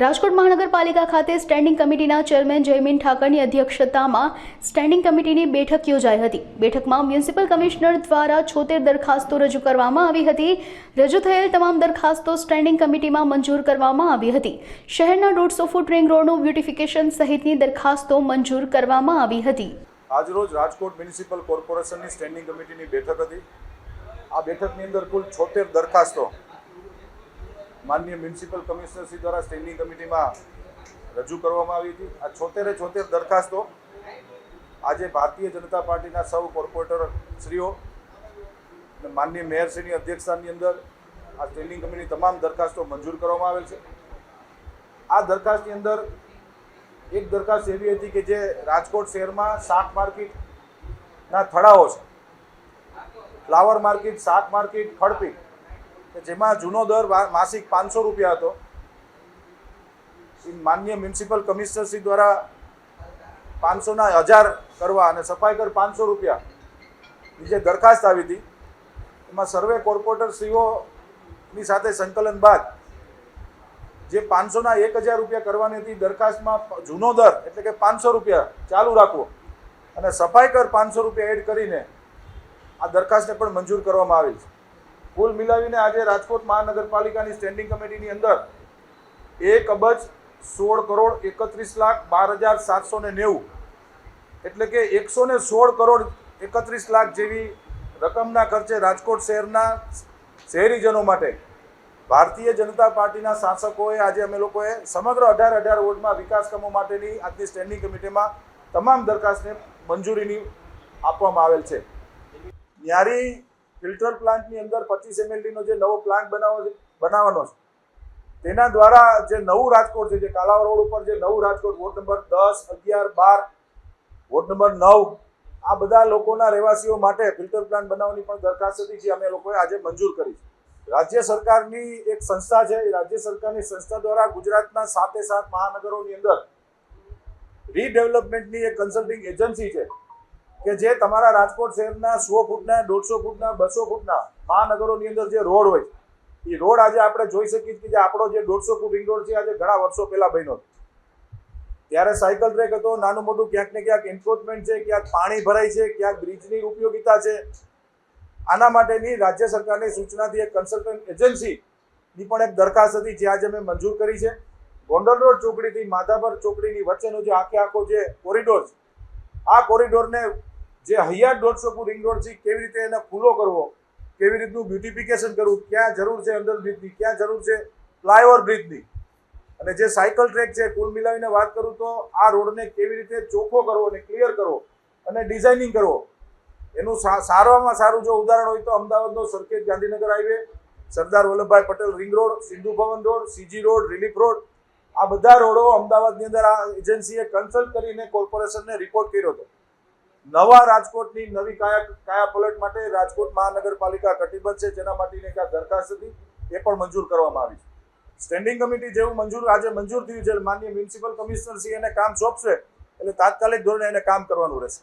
રાજકોટ મહાનગરપાલિકા ખાતે સ્ટેન્ડિંગ કમિટીના ચેરમેન જયમીન ઠાકરની અધ્યક્ષતામાં સ્ટેન્ડિંગ કમિટીની બેઠક યોજાઈ હતી. બેઠકમાં મ્યુનિસિપલ કમિશનર દ્વારા છોતેર દરખાસ્તો રજૂ કરવામાં આવી હતી. રજૂ થયેલ તમામ દરખાસ્તો સ્ટેન્ડિંગ કમિટીમાં મંજૂર કરવામાં આવી હતી. શહેરના દોઢસો ફૂટ રિંગ રોડનું બ્યુટિફિકેશન સહિતની દરખાસ્તો મંજૂર કરવામાં આવી હતી. આજરોજ રાજકોટ મ્યુનિસિપલ કોર્પોરેશનની સ્ટેન્ડિંગ કમિટીની બેઠક હતી. આ બેઠકની અંદર કુલ છોતેર દરખાસ્તો માનનીય મ્યુનિસિપલ કમિશનરશ્રી દ્વારા સ્ટેન્ડિંગ કમિટીમાં રજૂ કરવામાં આવી હતી. આ છોતેરે છોતેર દરખાસ્તો આજે ભારતીય જનતા પાર્ટીના સૌ કોર્પોરેટર શ્રીઓ અને માનનીય મેયરશ્રીની અધ્યક્ષતાની અંદર આ સ્ટેન્ડિંગ કમિટીની તમામ દરખાસ્તો મંજૂર કરવામાં આવેલ છે. આ દરખાસ્તની અંદર એક દરખાસ્ત એવી હતી કે જે રાજકોટ શહેરમાં શાક માર્કેટના થડાઓ છે. ફ્લાવર માર્કેટ, શાક માર્કેટ ખડપી કે જેમાં જૂનો દર માસિક પાંચસો રૂપિયા હતો. માન્ય મ્યુનિસિપલ કમિશનરશ્રી દ્વારા પાંચસોના હજાર કરવા અને સફાઈ કર પાંચસો રૂપિયા જે દરખાસ્ત આવી હતી, એમાં સર્વે કોર્પોરેટરશ્રીઓની સાથે સંકલન બાદ જે પાંચસોના એક હજાર રૂપિયા કરવાની હતી, દરખાસ્તમાં જૂનો દર એટલે કે પાંચસો રૂપિયા ચાલુ રાખવો અને સફાઈ કર પાંચસો રૂપિયા એડ કરીને આ દરખાસ્તને પણ મંજૂર કરવામાં આવી છે. કુલ મિલાવીને આજે રાજકોટ મહાનગરપાલિકાની સ્ટેન્ડિંગ કમિટીની અંદર એક અબજ સોળ કરોડ એકત્રીસ લાખ બાર હજાર સાતસો ને નેવું. એટલે કે એકસો ને સોળ કરોડ એકત્રીસ લાખ જેવી રકમના ખર્ચે રાજકોટ શહેરના શહેરીજનો માટે ભારતીય જનતા પાર્ટીના શાસકોએ આજે અમે લોકોએ સમગ્ર અઢાર અઢાર વોર્ડમાં વિકાસ કામો માટેની આજની સ્ટેન્ડિંગ કમિટીમાં તમામ દરખાસ્તને મંજૂરીની આપવામાં આવેલ છે. ન્યારી ફિલ્ટર પ્લાન્ટની અંદર પચીસ એમએલડીનો જે નવો પ્લાન્ટ બનાવવો બનાવવાનો છે. તેના દ્વારા જે નવું રાજકોટ છે, જે કાલાવ રોડ ઉપર જે નવું રાજકોટ, વોર્ડ નંબર દસ, અગિયાર, બાર, વોર્ડ નંબર નવ, આ બધા લોકોના રહેવાસીઓ માટે ફિલ્ટર પ્લાન્ટ બનાવવાની પણ દરખાસ્ત હતી, જે અમે લોકોએ આજે મંજૂર કરી છે. રાજ્ય સરકારની એક સંસ્થા છે રાજ્ય સરકારની સંસ્થા દ્વારા ગુજરાતના સાતે સાત મહાનગરોની અંદર રીડેવલપમેન્ટની એક કન્સલ્ટિંગ એજન્સી છે. કે જે તમારા રાજકોટ શહેરના સો ફૂટના, દોઢસો ફૂટના, બસો ફૂટના મહાનગરોની અંદર જે રોડ હોય, એ રોડ આજે આપણે જોઈ શકીએ કે જે આપણો જે દોઢસો ફૂટ રિંગ રોડ છે, આજે ઘણા વર્ષો પહેલા બન્યો ત્યારે સાયકલ ટ્રેક હતો, નાનું મોટું ક્યાંક ને ક્યાંક એન્ક્રોચમેન્ટ છે, ક્યાંક પાણી ભરાય છે, ક્યાંક બ્રિજની ઉપયોગિતા છે. આના માટેની રાજ્ય સરકારની સૂચનાથી એક કન્સલ્ટન્ટ એજન્સીની પણ એક દરખાસ્ત હતી, જે આજે અમે મંજૂર કરી છે. ગોંડલ રોડ ચોકડીથી માધાપર ચોકડીની વચ્ચેનો જે આખે આખો જે કોરિડોર છે આ કોરિડોરને જે હૈયાર દોઢસો ફૂટ રિંગ રોડ છે કેવી રીતે એને ખુલ્લો કરવો? કેવી રીતનું બ્યુટિફિકેશન કરવું? ક્યાં જરૂર છે અંડર બ્રિજની? ક્યાં જરૂર છે ફ્લાયઓવર બ્રિજની? અને જે સાયકલ ટ્રેક છે, કુલ મિલાવીને વાત કરું તો આ રોડને કેવી રીતે ચોખ્ખો કરવો અને ક્લિયર કરવો અને ડિઝાઇનિંગ કરવો? એનું સારામાં સારું જો ઉદાહરણ હોય તો અમદાવાદનો Sarkhej Gandhinagar highway, Sardar Vallabhbhai Patel ring road, Sindhu Bhavan road, CG road, relief road આ બધા રોડો અમદાવાદની અંદર આ એજન્સીએ કન્સલ્ટ કરીને કોર્પોરેશનને રિપોર્ટ કર્યો હતો. નવા રાજકોટની નવી કાયા કાયા પલટ માટે રાજકોટ મહાનગરપાલિકા કટિબદ્ધ છે, જેના માટેની એક આ દરખાસ્ત હતી, એ પણ મંજૂર કરવામાં આવી છે. સ્ટેન્ડિંગ કમિટી જેવું મંજૂર, આજે મંજૂર થયું છે માન્ય મ્યુનિસિપલ કમિશનર શ્રી એને કામ સોંપશે, એટલે તાત્કાલિક ધોરણે એને કામ કરવાનું રહેશે.